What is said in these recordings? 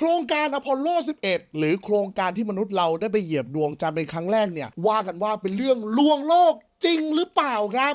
โครงการอพอลโล 11 หรือโครงการที่มนุษย์เราได้ไปเหยียบดวงจันทร์เป็นครั้งแรกเนี่ย ว่ากันว่าเป็นเรื่องลวงโลกจริงหรือเปล่าครับ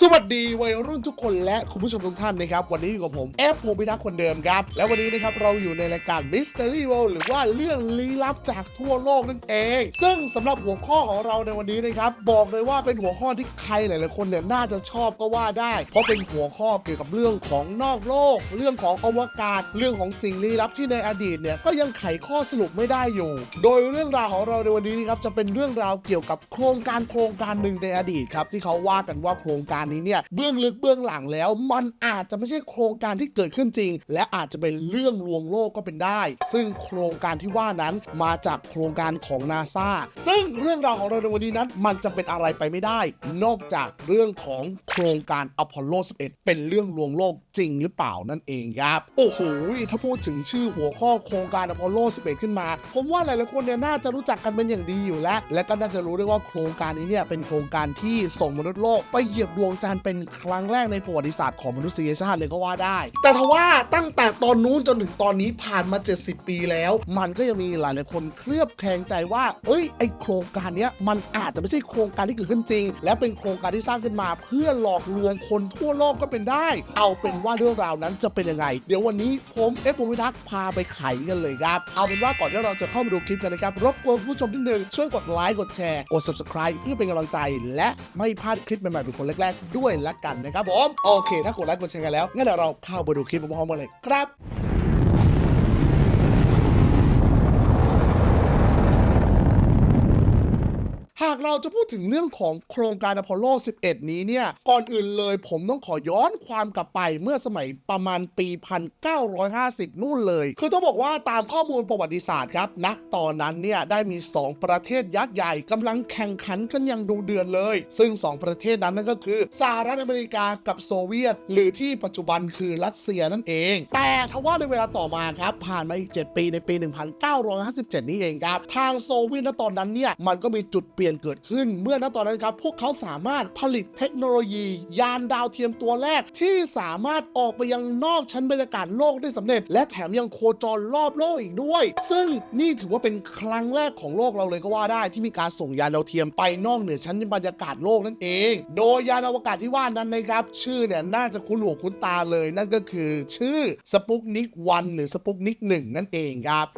สวัสดีวัยรุ่นทุกคนและคุณผู้ชมทุกท่านนะครับ วันนี้อยู่กับผมแอฟภูมิทักษ์คนเดิมครับ และวันนี้นะครับเราอยู่ในรายการ Mystery World หรือว่าเรื่องลี้ลับจากทั่วโลกนั่นเอง ซึ่งสำหรับหัวข้อของเราในวันนี้นะครับ บอกเลยว่าเป็นหัวข้อที่ใครหลายๆคนเนี่ยน่าจะชอบก็ว่าได้ เพราะเป็นหัวข้อเกี่ยวกับเรื่องของนอกโลก เรื่องของอวกาศ เรื่องของสิ่งลี้ลับที่ในอดีตเนี่ยก็ยังไขข้อสรุปไม่ได้อยู่ โดยเรื่องราวของเราในวันนี้นะครับจะเป็นเรื่องราวเกี่ยวกับโครงการโครงการหนึ่งในอดีตครับที่เขาว่ากันว่าโครงการนี้เนี่ยเบื้องลึกเบื้องหลังแล้ว มันอาจจะไม่ใช่โครงการที่เกิดขึ้นจริง และอาจจะเป็นเรื่องลวงโลกก็เป็นได้ ซึ่งโครงการที่ว่านั้นมาจากโครงการของนาซาซึ่งเรื่องราวของเราในวันนี้นั้นมันจะเป็นอะไรไปไม่ได้ นอกจากเรื่องของโครงการอพอลโล 11 เป็นเรื่องลวงโลกจริงหรือเปล่านั่นเองครับโอ้โหถ้าพูดถึงชื่อหัวข้อโครงการอพอลโล 11 ขึ้นมา ผมว่าหลายๆคนเนี่ยน่าจะรู้จักกันเป็นอย่างดีอยู่แล้ว และก็น่าจะรู้ด้วยว่าโครงการนี้เนี่ยเป็นโครงการที่ส่งมนุษย์โลกไปเหยียบดวงจันทร์เป็นครั้งแรกในประวัติศาสตร์ของมนุษยชาติเลยก็ว่าได้ แต่ทว่าตั้งแต่ตอนนู้นจนถึงตอนนี้ผ่านมา 70 ปีแล้ว มันก็ยังมีหลายคนเคลือบแคลงใจว่า เอ้ยไอโครงการเนี้ยมันอาจจะไม่ใช่โครงการที่เกิดขึ้นจริง และเป็นโครงการที่สร้างขึ้นมา เพื่อหลอกลวงคนทั่วโลกก็เป็นได้ เอาเป็นว่าเรื่องราวนั้นจะเป็นยังไง เดี๋ยววันนี้ผมเอฟภูมิทักษ์พาไปไขกันเลยครับ เอาเป็นว่าก่อนที่เราจะเข้ามาดูคลิปกันนะครับ รบกวนผู้ชมที่หนึ่งช่วยกดไลค์กดแชร์กด subscribe เพื่อเป็นกำลังใจ และไม่พลาดคลิปใหม่ๆเป็นคนแรกๆด้วยละกันนะครับผมโอเค ถ้ากดไลค์กดแชร์กันแล้วงั้นเดี๋ยวเราเข้าไปดูคลิปพร้อมๆกันเลยครับ หากเราจะพูดถึงเรื่องของโครงการอพอลโล 11 นี้เนี่ย ก่อนอื่นเลยผมต้องขอย้อนความกลับไปเมื่อสมัยประมาณปี 1950 นู่นเลย คือต้องบอกว่าตามข้อมูลประวัติศาสตร์ครับณตอนนั้นเนี่ย ได้มี 2 ประเทศยักษ์ใหญ่กำลังแข่งขันกันอย่างดูเดือดเลย ซึ่ง 2 ประเทศนั้นนั่นก็คือสหรัฐอเมริกากับโซเวียต หรือที่ปัจจุบันคือรัสเซียนั่นเอง แต่ทว่าในเวลาต่อมาครับผ่านมาอีก 7 ปีในปี 1957 นี้เองครับทางโซเวียตณตอนนั้นเนี่ยมันก็มีจุดเปลี่ยนเกิดขึ้น เมื่อณตอนนั้นครับ พวกเขาสามารถผลิตเทคโนโลยี ยานดาวเทียมตัวแรกที่สามารถออกไปยังนอกชั้นบรรยากาศโลกได้สำเร็จ และแถมยังโคจรรอบโลกอีกด้วย ซึ่งนี่ถือว่าเป็นครั้งแรกของโลกเราเลยก็ว่าได้ที่มีการส่งยานดาวเทียมไปนอกเหนือชั้นบรรยากาศโลกนั่นเอง โดยยานอวกาศที่ว่านั้นนะครับ ชื่อเนี่ยน่าจะคุ้นหูคุ้นตาเลย นั่นก็คือชื่อสปุกนิกวันหรือสปุกนิกหนึ่งนั่นเองครับ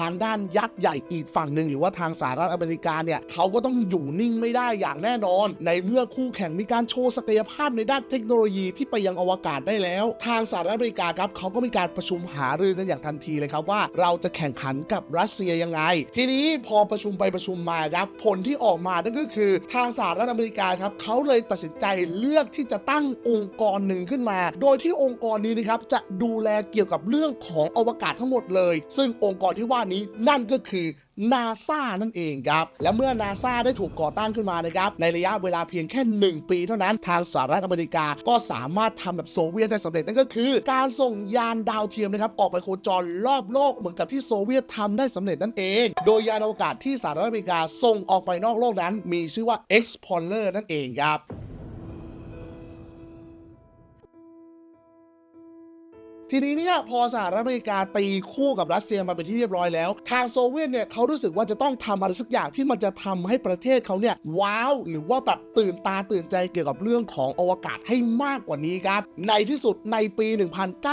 ทางด้านยักษ์ใหญ่อีกฝั่งหนึ่งหรือว่าทางสหรัฐอเมริกาเนี่ยเขาก็ต้องอยู่นิ่งไม่ได้อย่างแน่นอน ในเมื่อคู่แข่งมีการโชว์ศักยภาพในด้านเทคโนโลยีที่ไปยังอวกาศได้แล้ว ทางสหรัฐอเมริกาครับเขาก็มีการประชุมหารือกันอย่างทันทีเลยครับว่า เราจะแข่งขันกับรัสเซียยังไง ทีนี้พอประชุมไปประชุมมาครับผลที่ออกมานั่นก็คือทางสหรัฐอเมริกาครับเขาเลยตัดสินใจเลือกที่จะตั้งองค์กรหนึ่งขึ้นมา โดยที่องค์กรนี้นะครับจะดูแลเกี่ยวกับเรื่องของอวกาศทั้งหมดเลย ซึ่งองค์กรที่ว่านี้นั่นก็คือนาซานั่นเองครับ และเมื่อนาซาได้ถูกก่อตั้งขึ้นมานะครับ ในระยะเวลาเพียงแค่ 1 ปีเท่านั้นทางสหรัฐอเมริกาก็สามารถทำแบบโซเวียตได้สำเร็จนั่นก็คือ การส่งยานดาวเทียมนะครับออกไปโคจรรอบโลกเหมือนกับที่โซเวียตทำได้สำเร็จนั่นเอง โดยยานอวกาศที่สหรัฐอเมริกาส่งออกไปนอกโลกนั้น มีชื่อว่า Explorer นั่นเองครับ ทีนี้เนี่ยพอสหรัฐอเมริกาตีคู่กับรัสเซียมาเป็นที่เรียบร้อยแล้ว ทางโซเวียตเนี่ยเขารู้สึกว่าจะต้องทำอะไรสักอย่างที่มันจะทำให้ประเทศเขาเนี่ยว้าว หรือว่าแบบตื่นตาตื่นใจเกี่ยวกับเรื่องของอวกาศให้มากกว่านี้ครับ ในที่สุดในปี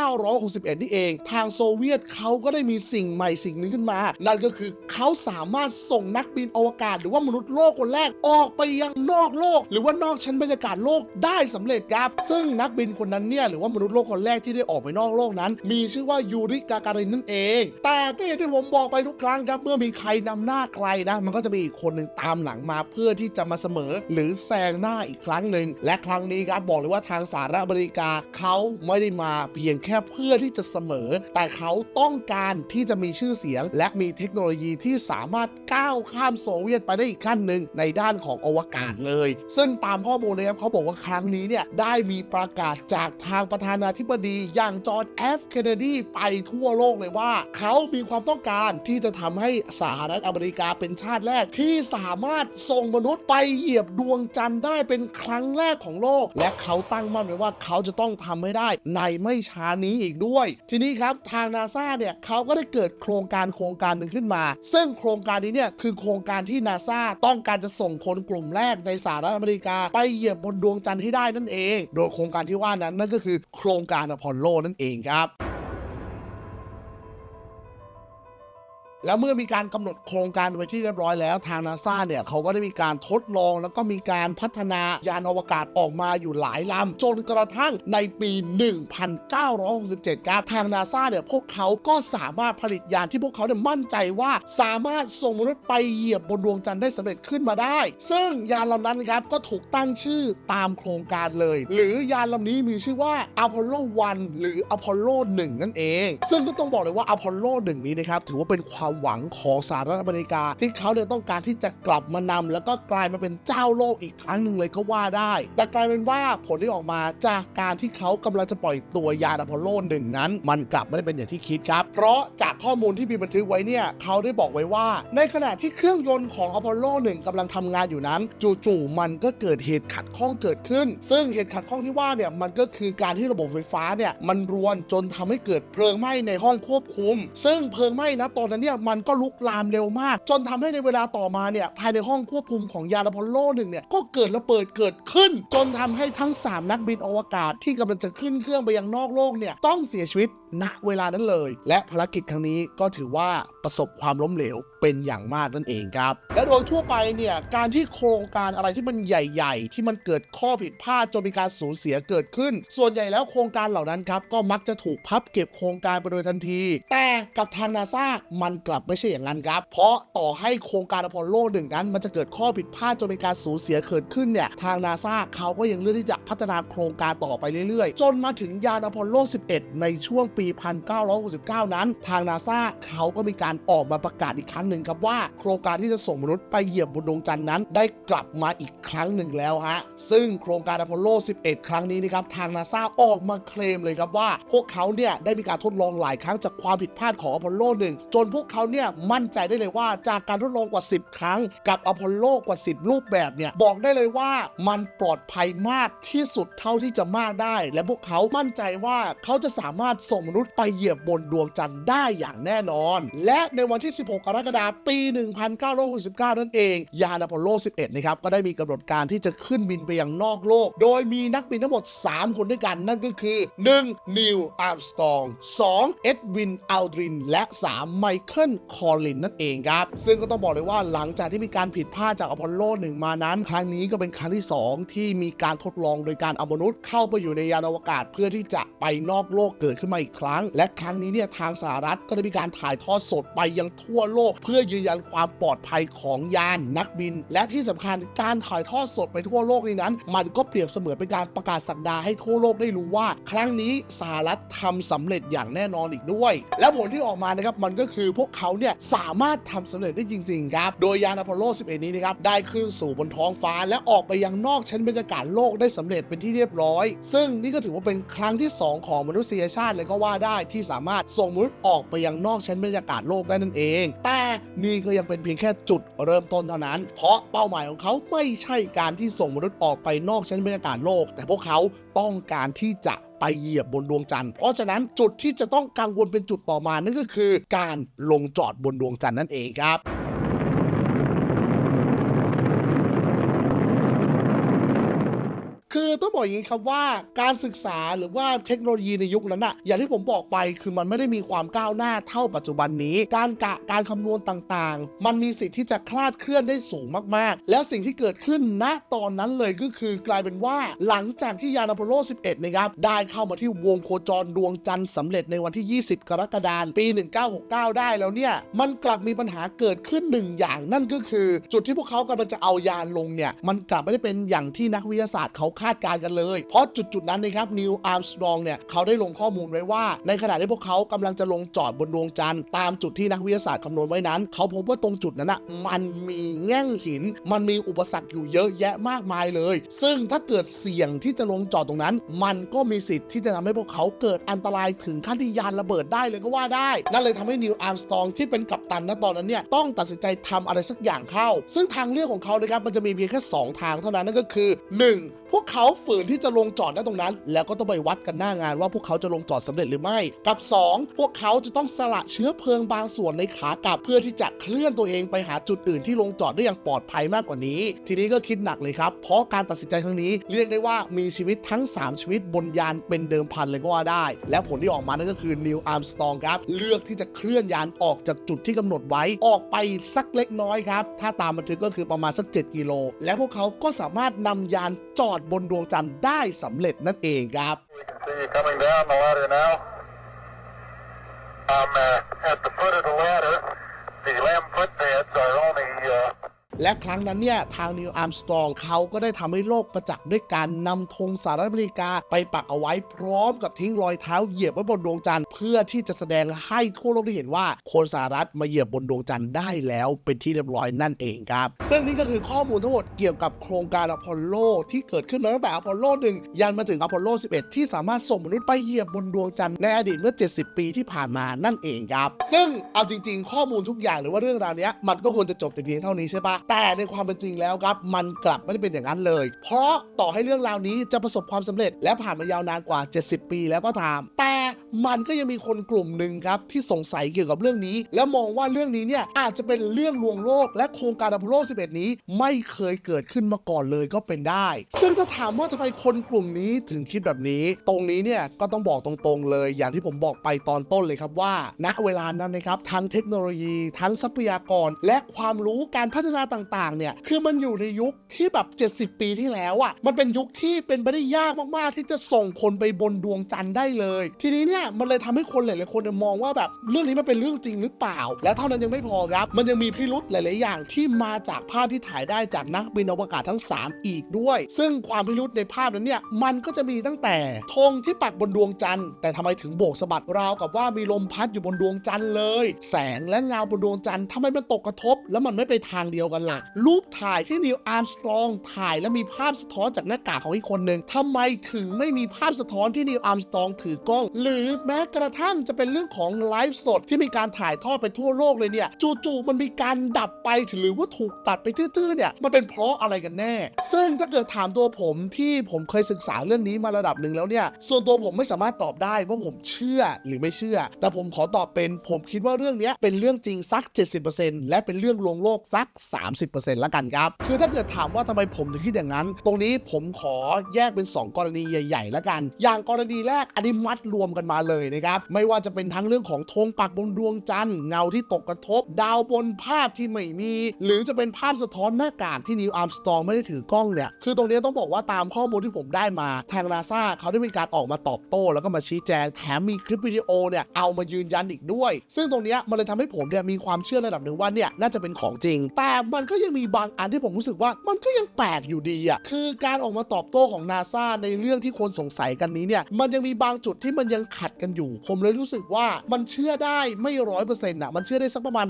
1961 นี่เอง ทางโซเวียตเขาก็ได้มีสิ่งใหม่สิ่งนึงขึ้นมา นั่นก็คือเขาสามารถส่งนักบินอวกาศ หรือว่ามนุษย์โลกคนแรกออกไปยังนอกโลก หรือว่านอกชั้นบรรยากาศโลกได้สำเร็จครับ ซึ่งนักบินคนนั้นเนี่ยหรือว่ามนุษย์โลกคนแรกที่ได้ออกไปนอกโลกนั้น มีชื่อว่ายูริกาการินนั่นเอง แต่ก็อย่างที่ผมบอกไปทุกครั้งครับเมื่อมีใครนำหน้าใครนะ มันก็จะมีอีกคนหนึ่งตามหลังมาเพื่อที่จะมาเสมอ หรือแซงหน้าอีกครั้งหนึ่งและครั้งนี้ครับบอกเลยว่าทางสหรัฐอเมริกาเขาไม่ได้มาเพียงแค่เพื่อที่จะเสมอ แต่เขาต้องการที่จะมีชื่อเสียง และมีเทคโนโลยีที่สามารถก้าวข้ามโซเวียตไปได้อีกขั้นหนึ่งในด้านของอวกาศเลย ซึ่งตามข้อมูลนะครับเขาบอกว่าครั้งนี้เนี่ยได้มีประกาศจากทางประธานาธิบดีอย่างจอร์แอฟเคนเนดีไปทั่วโลกเลยว่า เขามีความต้องการที่จะทำให้สหรัฐอเมริกาเป็นชาติแรก ที่สามารถส่งมนุษย์ไปเหยียบดวงจันทร์ได้เป็นครั้งแรกของโลก และเขาตั้งมั่นไว้ว่าเขาจะต้องทำให้ได้ในไม่ช้านี้อีกด้วย ทีนี้ครับทางนาซาเนี่ยเขาก็ได้เกิดโครงการโครงการหนึ่งขึ้นมา ซึ่งโครงการนี้เนี่ยคือโครงการที่นาซาต้องการจะส่งคนกลุ่มแรกในสหรัฐอเมริกา ไปเหยียบบนดวงจันทร์ให้ได้นั่นเอง โดยโครงการที่ว่านั้นนั่นก็คือโครงการอพอลโลนั่นเองครับ แล้วเมื่อมีการกำหนดโครงการไว้ที่เรียบร้อยแล้วทางนาซาเนี่ยเขาก็ได้มีการทดลอง แล้วก็มีการพัฒนายานอวกาศออกมาอยู่หลายลำจนกระทั่งในปี 1967 ครับ ทางนาซาเนี่ยพวกเขาก็สามารถผลิตยานที่พวกเขาเนี่ยมั่นใจว่า สามารถส่งมนุษย์ไปเหยียบบนดวงจันทร์ได้สำเร็จขึ้นมาได้ ซึ่งยานลำนั้นครับก็ถูกตั้งชื่อตามโครงการเลย หรือยานลำนี้มีชื่อว่าอพอลโล 1 หรืออพอลโล 1 นั่นเอง ซึ่งก็ต้องบอกเลยว่าอพอลโล 1 นี้นะครับถือว่าเป็นความหวังของสหรัฐอเมริกา ที่เขาเนี่ยต้องการที่จะกลับมานำแล้วก็กลายมาเป็นเจ้าโลกอีกครั้งหนึ่งเลยก็ว่าได้ แต่กลายเป็นว่าผลที่ออกมาจากการที่เขากำลังจะปล่อยตัวยานอพอลโลหนึ่งนั้น มันกลับไม่ได้เป็นอย่างที่คิดครับ เพราะจากข้อมูลที่มีบันทึกไว้เนี่ยเขาได้บอกไว้ว่า ในขณะที่เครื่องยนต์ของอพอลโลหนึ่งกำลังทำงานอยู่นั้น จู่ๆมันก็เกิดเหตุขัดข้องเกิดขึ้น ซึ่งเหตุขัดข้องที่ว่าเนี่ยมันก็คือการที่ระบบไฟฟ้าเนี่ยมันรวนจนทำให้เกิดเพลิงไหม้ในห้องควบคุม ซึ่งเพลิงไหม้นะตอนนั้นเนี่ยมันก็ลุกลามเร็วมาก จนทำให้ในเวลาต่อมาเนี่ยภายในห้องควบคุมของยานอพอลโลหนึ่งเนี่ยก็เกิดระเบิดเกิดขึ้น จนทำให้ทั้ง 3 นักบินอวกาศที่กำลังจะขึ้นเครื่องไปยังนอกโลกเนี่ยต้องเสียชีวิตณเวลานั้นเลย และภารกิจครั้งนี้ก็ถือว่าประสบความล้มเหลวเป็นอย่างมากนั่นเองครับ และโดยทั่วไปเนี่ยการที่โครงการอะไรที่มันใหญ่ ๆ ที่มันเกิดข้อผิดพลาดจนมีการสูญเสียเกิดขึ้น ส่วนใหญ่แล้วโครงการเหล่านั้นครับก็มักจะถูกพับเก็บโครงการไปโดยทันที แต่กับทางนาซามันกลับไม่ใช่อย่างนั้นครับ เพราะต่อให้โครงการอพอลโลหนึ่งนั้น มันจะเกิดข้อผิดพลาดจนมีการสูญเสียเกิดขึ้นเนี่ยทางนาซาเขาก็ยังเลือกที่จะพัฒนาโครงการต่อไปเรื่อยๆ จนมาถึงยานอพอลโล 11 ในช่วงปี 1969 นั้น ทางนาซาเขาก็มีการออกมาประกาศอีกครั้งหนึ่งครับว่า โครงการที่จะส่งมนุษย์ไปเหยียบบนดวงจันทร์นั้น ได้กลับมาอีกครั้งหนึ่งแล้วฮะ ซึ่งโครงการอพอลโล 11 ครั้งนี้นะครับ ทางนาซาออกมาเคลมเลยครับว่า พวกเขาเนี่ยได้มีการทดลองหลายครั้งจากความผิดพลาดของอพอลโล 1 จนพวกเขาเนี่ยมั่นใจได้เลยว่าจากการทดลองกว่า 10 ครั้ง กับอพอลโลกว่า 10 รูปแบบเนี่ยบอกได้เลยว่ามันปลอดภัยมากที่สุดเท่าที่จะมากได้ และพวกเขามั่นใจว่าเขาจะสามารถส่งมนุษย์ไปเหยียบบนดวงจันทร์ได้อย่างแน่นอน และในวันที่ 16 กรกฎาคมปี 1969 นั่นเอง ยานอพอลโล 11 นะครับ ก็ได้มีกำหนดการที่จะขึ้นบินไปยังนอกโลก โดยมีนักบินทั้งหมด 3 คนด้วยกัน นั่นก็คือ 1. นิว อาร์มสตอง 2. เอ็ดวิน อัลดริน และ 3. ไมเคิล คอลิน นั่นเองครับ ซึ่งก็ต้องบอกเลยว่าหลังจากที่มีการผิดพลาดจากอพอลโล 1 มานั้น ครั้งนี้ก็เป็นครั้งที่ 2 ที่มีการทดลองโดยการเอามนุษย์เข้าไปอยู่ในยานอวกาศเพื่อที่จะไปนอกโลกเกิดขึ้นมาอีกครั้ง และครั้งนี้เนี่ยทางสหรัฐก็ได้มีการถ่ายทอดสดไปยังทั่วโลก เพื่อยืนยันความปลอดภัยของยานนักบิน และที่สำคัญการถ่ายทอดสดไปทั่วโลกนี้นั้น มันก็เปรียบเสมือนเป็นการประกาศสักดาให้ทั่วโลกได้รู้ว่า ครั้งนี้สหรัฐทำสำเร็จอย่างแน่นอนอีกด้วย และผลที่ออกมานะครับมันก็คือพวกเขาเนี่ยสามารถทำสำเร็จได้จริงๆครับโดยยานอพอลโล 11 นี้นะครับได้ขึ้นสู่บนท้องฟ้า และออกไปยังนอกชั้นบรรยากาศโลกได้สำเร็จเป็นที่เรียบร้อย ซึ่งนี่ก็ถือว่าเป็นครั้งที่ 2 ของมนุษยชาติเลยก็ว่าาได้ที่สามารถส่งมนุษย์ออกไปยังนอกชั้นบรรยากาศโลกได้นั่นเอง แต่นี่ก็ยังเป็นเพียงแค่จุดเริ่มต้นเท่านั้น เพราะเป้าหมายของเขาไม่ใช่การที่ส่งมนุษย์ออกไปนอกชั้นบรรยากาศโลก แต่พวกเขาต้องการที่จะไปเหยียบบนดวงจันทร์ เพราะฉะนั้นจุดที่จะต้องกังวลเป็นจุดต่อมานั่นก็คือ การลงจอดบนดวงจันทร์นั่นเองครับ คือต้องบอกอย่างนี้ครับว่าการศึกษาหรือว่าเทคโนโลยีในยุคนั้นอะอย่างที่ผมบอกไปคือมันไม่ได้มีความก้าวหน้าเท่าปัจจุบันนี้ การกะการคำนวณต่างๆ มันมีสิทธิ์ที่จะคลาดเคลื่อนได้สูงมากๆ แล้วสิ่งที่เกิดขึ้นณตอนนั้นเลยก็คือกลายเป็นว่าหลังจากที่ยานอพอลโล 11 นะครับได้เข้ามาที่วงโคจรดวงจันทร์สำเร็จในวันที่ 20 กรกฎาคมปี 1969 ได้แล้วเนี่ย มันกลับมีปัญหาเกิดขึ้นหนึ่งอย่างนั่นก็คือ จุดที่พวกเขากำลังจะเอายานลงเนี่ยมันกลับไม่ได้เป็นอย่างที่นักวิทยาศาสตร์เขาคาดาดการกันเลย เพราะจุดๆนั้นนะครับนิวอาร์มสตรองเนี่ยเขาได้ลงข้อมูลไว้ว่า ในขณะที่พวกเขากำลังจะลงจอดบนดวงจันทร์ตามจุดที่นักวิทยาศาสตร์คำนวณไว้นั้น เขาพบว่าตรงจุดนั้นอะมันมีแง่งหิน มันมีอุปสรรคอยู่เยอะแยะมากมายเลย ซึ่งถ้าเกิดเสี่ยงที่จะลงจอดตรงนั้น มันก็มีสิทธิ์ที่จะทำให้พวกเขาเกิดอันตรายถึงขั้นที่ยานระเบิดได้เลยก็ว่าได้นั่นเลยทำให้นิวอาร์มสตรองที่เป็นกัปตันณตอนนั้นเนี่ยต้องตัดสินใจทำอะไรสักอย่างเข้า ซึ่งทางเลือกของเขานะครับมันจะมีเพียงแค่ 2 ทางเท่านั้นนั่นก็คือ 1. พวกเขาฝืนที่จะลงจอดณตรงนั้น แล้วก็ต้องไปวัดกันหน้างานว่าพวกเขาจะลงจอดสำเร็จหรือไม่ กับ 2 พวกเขาจะต้องสละเชื้อเพลิงบางส่วนในขากลับเพื่อที่จะเคลื่อนตัวเองไปหาจุดอื่นที่ลงจอดได้อย่างปลอดภัยมากกว่านี้ ทีนี้ก็คิดหนักเลยครับ เพราะการตัดสินใจครั้งนี้เรียกได้ว่ามีชีวิตทั้ง 3 ชีวิตบนยานเป็นเดิมพันเลยก็ว่าได้ และผลที่ออกมานั่นก็คือนิวอาร์มสตองครับเลือกที่จะเคลื่อนยานออกจากจุดที่กำหนดไว้ออกไปสักเล็กน้อยครับถ้าตามบันทึกก็คือประมาณสัก 7 กิโล และพวกเขาก็สามารถนำยานจอดบนดววงจันทร์ได้สำเร็จนั่นเองครับ We can see you coming down the ladder now. I'm uh, at the foot of the ladder. The lamb footpads are only uh, และครั้งนั้นเนี่ยทางนิวอาร์มสตรองเขาก็ได้ทำให้โลกประจักษ์ด้วยการนำธงสหรัฐอเมริกาไปปักเอาไว้พร้อมกับทิ้งรอยเท้าเหยียบไว้บนดวงจันทร์เพื่อที่จะแสดงให้ทั่วโลกได้เห็นว่าคนสหรัฐมาเหยียบบนดวงจันทร์ได้แล้วเป็นที่เรียบร้อยนั่นเองครับ ซึ่งนี่ก็คือข้อมูลทั้งหมดเกี่ยวกับโครงการอพอลโลที่เกิดขึ้นมาตั้งแต่อพอลโล1ยันมาถึงอพอลโล 11 ที่สามารถส่งมนุษย์ไปเหยียบบนดวงจันทร์ในอดีตเมื่อ 70 ปีที่ผ่านมานั่นเองครับ ซึ่งเอาจริง ๆ ข้อมูลทุกอย่างหรือว่าเรื่องราวนี้มันก็ควรจะจบแต่เพียงเท่านี้ใช่ปะแต่ในความเป็นจริงแล้วครับ มันกลับไม่ได้เป็นอย่างนั้นเลย เพราะต่อให้เรื่องราวนี้จะประสบความสำเร็จและผ่านมายาวนานกว่า 70 ปีแล้วก็ตามแต่ มันก็ยังมีคนกลุ่มหนึ่งครับที่สงสัยเกี่ยวกับเรื่องนี้ และมองว่าเรื่องนี้เนี่ยอาจจะเป็นเรื่องลวงโลก และโครงการอพอลโล 11 นี้ไม่เคยเกิดขึ้นมาก่อนเลยก็เป็นได้ ซึ่งถ้าถามว่าทำไมคนกลุ่มนี้ถึงคิดแบบนี้ ตรงนี้เนี่ยก็ต้องบอกตรงๆเลย อย่างที่ผมบอกไปตอนต้นเลยครับว่า ณเวลานั้นนะครับทั้งเทคโนโลยี ทั้งทรัพยากร และความรู้การพัฒนาต่างๆเนี่ยคือมันอยู่ในยุคที่แบบ 70 ปีที่แล้วอะ่ะมันเป็นยุคที่เป็นไปได้ยากมากๆ ที่จะส่งคนไปบนดวงจันทร์ได้เลย ทีนี้เนี่ยมันเลยทำให้คนหลายๆคนมองว่าแบบเรื่องนี้มันเป็นเรื่องจริงหรือเปล่า และเท่านั้นยังไม่พอครับ มันยังมีพิรุธหลาย ๆ อย่างที่มาจากภาพที่ถ่ายได้จากนักบินอวกาศทั้ง 3 อีกด้วย ซึ่งความพิรุธในภาพนั้นเนี่ยมันก็จะมีตั้งแต่ธงที่ปักบนดวงจันทร์แต่ทำไมถึงโบกสะบัดราวกับว่ามีลมพัดอยู่บนดวงจันทร์เลย แสงและเงาบนดวงจันทร์ทำไมมันตกกระทบ แล้วมันไม่ไปทางเดียวกันล่ะรูปถ่ายที่นิวอาร์มสตรองถ่ายแล้วมีภาพสะท้อนจากหน้ากากของอีกคนหนึ่งทำไมถึงไม่มีภาพสะท้อนที่นิวอาร์มสตรองถือกล้อง หรือแม้กระทั่งจะเป็นเรื่องของไลฟ์สดที่มีการถ่ายทอดไปทั่วโลกเลยเนี่ยจู่ๆมันมีการดับไปหรือว่าถูกตัดไปทื่อๆเนี่ยมันเป็นเพราะอะไรกันแน่ ซึ่งถ้าเกิดถามตัวผมที่ผมเคยศึกษาเรื่องนี้มาระดับหนึ่งแล้วเนี่ยส่วนตัวผมไม่สามารถตอบได้ว่าผมเชื่อหรือไม่เชื่อ แต่ผมขอตอบเป็นผมคิดว่าเรื่องนี้เป็นเรื่องจริงสัก 70%และเป็นเรื่องลวงโลกสัก 30%ละกันครับคือถ้าเกิดถามว่าทำไมผมถึงคิดอย่างนั้น ตรงนี้ผมขอแยกเป็น 2 กรณีใหญ่ๆละกัน อย่างกรณีแรกอันนี้มัดรวมกันมาเลยนะครับ ไม่ว่าจะเป็นทั้งเรื่องของธงปักบนดวงจันทร์เงาที่ตกกระทบ ดาวบนภาพที่ไม่มี หรือจะเป็นภาพสะท้อนหน้ากากที่นิวอาร์มสตรองไม่ได้ถือกล้องเนี่ย คือตรงนี้ต้องบอกว่าตามข้อมูลที่ผมได้มา ทางนาซาเขาได้มีการออกมาตอบโต้ แล้วก็มาชี้แจงแถมมีคลิปวิดีโอเนี่ยเอามายืนยันอีกด้วย ซึ่งตรงนี้มันเลยทำให้ผมเนี่ยมีความเชื่อระดับหนึ่งว่าเนี่ยน่าจะเป็นของจริง แต่มันก็ยังมีบางอันที่ผมรู้สึกว่ามันก็ยังแปลกอยู่ดีอะคือการออกมาตอบโต้ของนาซาในเรื่องที่คนสงสัยกันนี้เนี่ยมันยังมีบางจุดที่มันยังขัดกันอยู่ ผมเลยรู้สึกว่ามันเชื่อได้ไม่ร้อยเปอร์เซ็นต์อะมันเชื่อได้สักประมาณ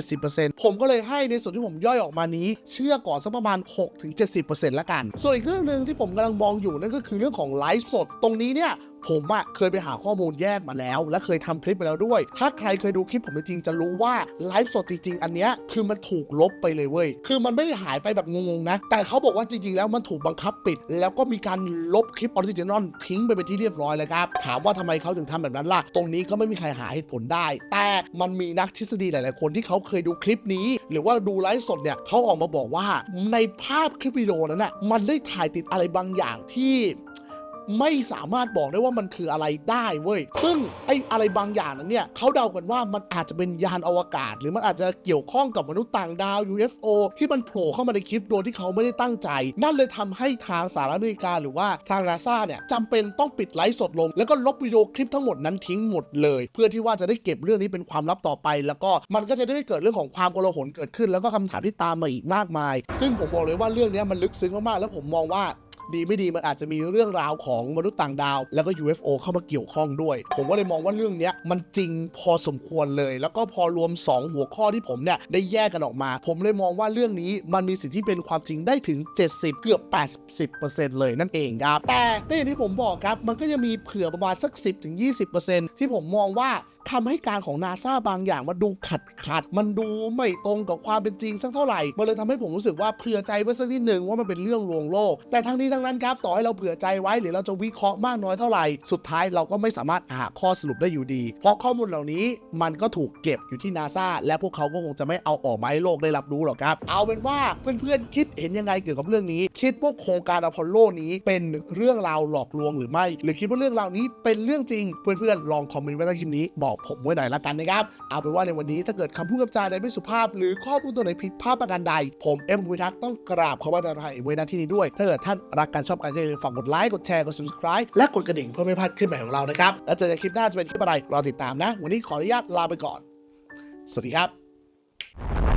60-70%ผมก็เลยให้ในส่วนที่ผมย่อยออกมานี้ เชื่อก่อนสักประมาณ 6-70%ละกัน ส่วนอีกเรื่องหนึ่งที่ผมกำลังมองอยู่นั่นก็คือเรื่องของไลฟ์สดตรงนี้เนี่ยผมอะเคยไปหาข้อมูลแยกมาแล้ว และเคยทำคลิปไปแล้วด้วย ถ้าใครเคยดูคลิปผมจริงๆจะรู้ว่าไลฟ์สดจริงๆ อันเนี้ยคือมันถูกลบไปเลยเว้ย คือมันไม่ได้หายไปแบบงงๆนะ แต่เขาบอกว่าจริงๆ แล้วมันถูกบังคับปิด แล้วก็มีการลบคลิปออริจินอลทิ้งไปเป็นที่เรียบร้อยเลยครับ ถามว่าทำไมเขาถึงทำแบบนั้นล่ะ ตรงนี้ก็ไม่มีใครหาเหตุผลได้ แต่มันมีนักทฤษฎีหลายๆ คนที่เขาเคยดูคลิปนี้ หรือว่าดูไลฟ์สดเนี่ยเขาออกมาบอกว่าในภาพคลิปวิดีโอนั้นน่ะมันได้ถ่ายติดอะไรบางอย่างที่ ไม่สามารถบอกได้ว่ามันคืออะไรได้เว้ย ซึ่งไอ้อะไรบางอย่างนั้นเนี่ยเขาเดากันว่ามันอาจจะเป็นยานอวกาศ หรือมันอาจจะเกี่ยวข้องกับมนุษย์ต่างดาว UFO ที่มันโผล่เข้ามาในคลิปโดยที่เขาไม่ได้ตั้งใจ นั่นเลยทำให้ทางสหรัฐอเมริกาหรือว่าทางนาซาเนี่ยจำเป็นต้องปิดไลฟ์สดลง แล้วก็ลบวิดีโอคลิปทั้งหมดนั้นทิ้งหมดเลย เพื่อที่ว่าจะได้เก็บเรื่องนี้เป็นความลับต่อไป แล้วก็มันก็จะได้ไม่เกิดเรื่องของความโกลาหลเกิดขึ้น แล้วก็คำถามที่ตามมาอีกมากมาย ซึ่งผมบอกเลยว่าเรื่องนี้มันลึกซึ้งมากๆแล้วผมมองว่า ดีไม่ดีมันอาจจะมีเรื่องราวของมนุษย์ต่างดาว แล้วก็ UFO เข้ามาเกี่ยวข้องด้วย ผมก็เลยมองว่าเรื่องนี้มันจริงพอสมควรเลย แล้วก็พอรวม 2 หัวข้อที่ผมเนี่ยได้แยกกันออกมา ผมเลยมองว่าเรื่องนี้มันมีสิ่งที่เป็นความจริงได้ถึง 70 เกือบ 80%เลยนั่นเองครับแต่ก็อย่างที่ผมบอกครับมันก็ยังมีเผื่อประมาณสัก 10-20%ที่ผมมองว่าคำให้การของนาซาบางอย่างมันดูขัดขัด มันดูไม่ตรงกับความเป็นจริงสักเท่าไหร่ มันเลยทำให้ผมรู้สึกว่าเผื่อใจไว้สักนิดหนึ่งว่ามันเป็นเรื่องลวงโลก แต่ทั้งนี้ทั้งนั้นครับต่อให้เราเผื่อใจไว้หรือเราจะวิเคราะห์มากน้อยเท่าไหร่สุดท้ายเราก็ไม่สามารถหาข้อสรุปได้อยู่ดี เพราะข้อมูลเหล่านี้มันก็ถูกเก็บอยู่ที่นาซาและพวกเขาก็คงจะไม่เอาออกมาให้โลกได้รับรู้หรอกครับ เอาเป็นว่าเพื่อนๆคิดเห็นยังไงเกี่ยวกับเรื่องนี้ คิดว่าโครงการอพอลโลนี้เป็นเรื่องราวหลอกลวงหรือไม่ หรือคิดว่าเรื่องราวนี้เป็นเรื่องจริง เพื่อนๆลองคอมเมนต์ไว้ใต้คลิปนี้บอกผมไว้หน่อยละกันนะครับเอาเป็นว่าในวันนี้ถ้าเกิดคำพูดคำจาใดไม่สุภาพ หรือข้อมูลตัวไหนผิดพลาดประการใด ผมเอ็มภูมิทักษ์ต้องกราบขอประทานอภัยไว้ณที่นี้ด้วยถ้าเกิดท่านรักกันชอบกันอย่าลืมฝากกดไลค์กดแชร์กด subscribe และกดกระดิ่งเพื่อไม่พลาดคลิปใหม่ของเรานะครับแล้วเจอกันคลิปหน้าจะเป็นคลิปอะไรรอติดตามนะ วันนี้ขออนุญาตลาไปก่อน สวัสดีครับ